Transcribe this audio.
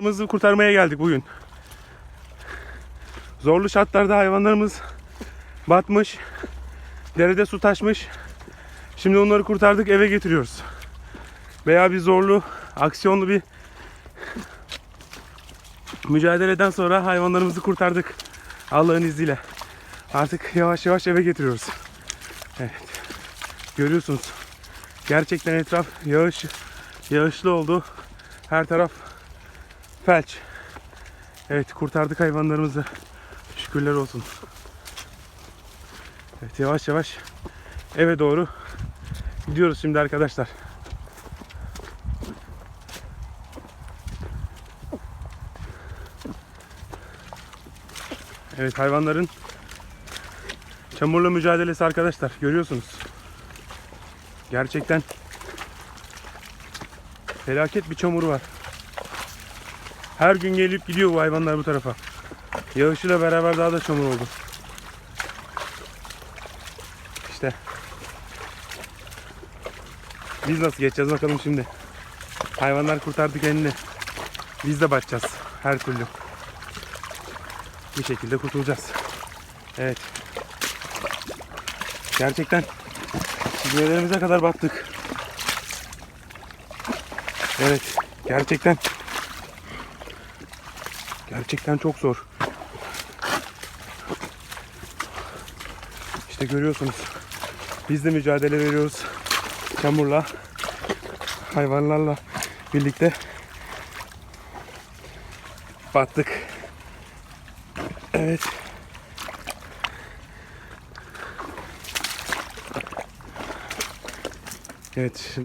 Hayvanlarımızı kurtarmaya geldik bugün. Zorlu şartlarda hayvanlarımız batmış. Derede su taşmış. Şimdi onları kurtardık eve getiriyoruz. Veya bir zorlu, aksiyonlu bir mücadeleden sonra hayvanlarımızı kurtardık. Allah'ın izniyle. Artık yavaş yavaş eve getiriyoruz. Evet. Görüyorsunuz. Gerçekten etraf yağış yağışlı oldu. Her taraf felç. Evet kurtardık hayvanlarımızı. Şükürler olsun. Evet yavaş yavaş eve doğru gidiyoruz şimdi arkadaşlar. Evet hayvanların çamurla mücadelesi arkadaşlar görüyorsunuz. Gerçekten felaket bir çamur var. Her gün gelip gidiyor bu hayvanlar bu tarafa. Yağışıyla beraber daha da çamur oldu. İşte. Biz nasıl geçeceğiz bakalım şimdi. Hayvanlar kurtardı kendini. Biz de batacağız her türlü. Bir şekilde kurtulacağız. Evet. Gerçekten çizmelerimize kadar battık. Evet. Gerçekten Gerçekten çok zor. İşte görüyorsunuz. Biz de mücadele veriyoruz. Çamurla, hayvanlarla birlikte battık. Evet. Evet. Şimdi